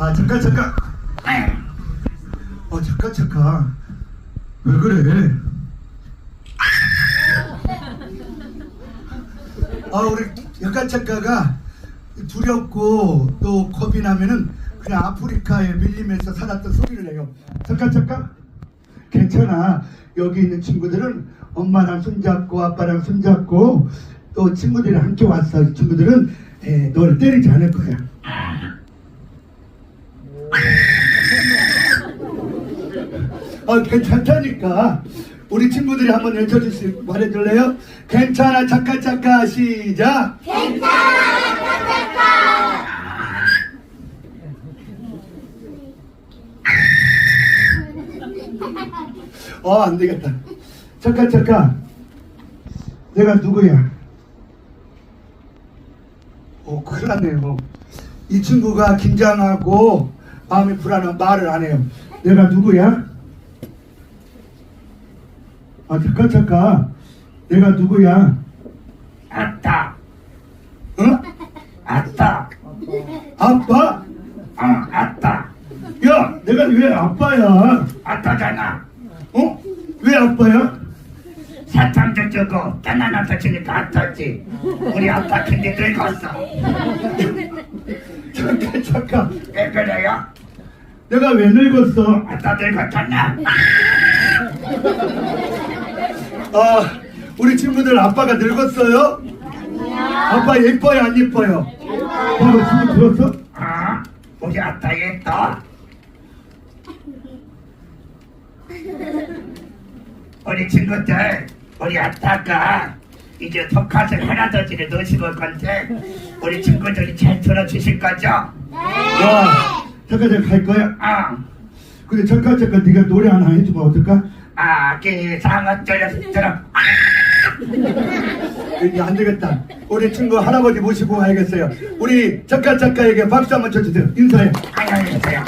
아 잠깐 잠깐. 어 잠깐 잠깐. 왜 그래? 아 우리 약간 작가가 두렵고 또 겁이 나면은 그냥 아프리카에 밀림에서 살았던 소리를 내요. 잠깐 잠깐. 괜찮아. 여기 있는 친구들은 엄마랑 손잡고 아빠랑 손잡고 또 친구들이랑 함께 왔어. 이 친구들은 에, 너를 때리지 않을 거야. 아 괜찮다니까. 우리 친구들이 한번 외쳐줄 수 말해줄래요? 괜찮아 잠깐 잠깐 시작. 어, 안 되겠다. 잠깐, 잠깐. 내가 누구야? 어, 큰일 났네요. 이 친구가 긴장하고 마음이 불안한 말을 안 해요. 내가 누구야? 아, 잠깐, 잠깐. 내가 누구야? 아따, 어? 아따, 아빠? 어, 아따, 야, 내가 왜 아빠야? 아따잖아. 어? 왜 아빠야? 사탕 젖주고 짠하나서 치니까 아따지. 우리 아빠 근데 늙었어. 잠깐, 잠깐. 왜 그래요? 내가 왜 늙었어? 아따 늙었잖아. 아, 우리 친구들 아빠가 늙었어요? 아빠 예뻐요, 안 예뻐요? 방금 친구 들었어? 어? 우리 아따 예뻐. 우리 친구들, 우리 아따가 이제 하나더지를 넣으시고 올 건데 우리 친구들이 잘 들어주실 거죠? 와, 잠깐 잠깐 갈 거야? 어. 근데 잠깐 잠깐 네가 노래 하나 해주면 어떨까? 아기 상어 쫄렸처럼 이게 안 되겠다. 우리 친구 할아버지 모시고 가야겠어요. 우리 잠깐 잠깐에게 박수 한번 쳐주세요. 인사해. 안녕히 계세요.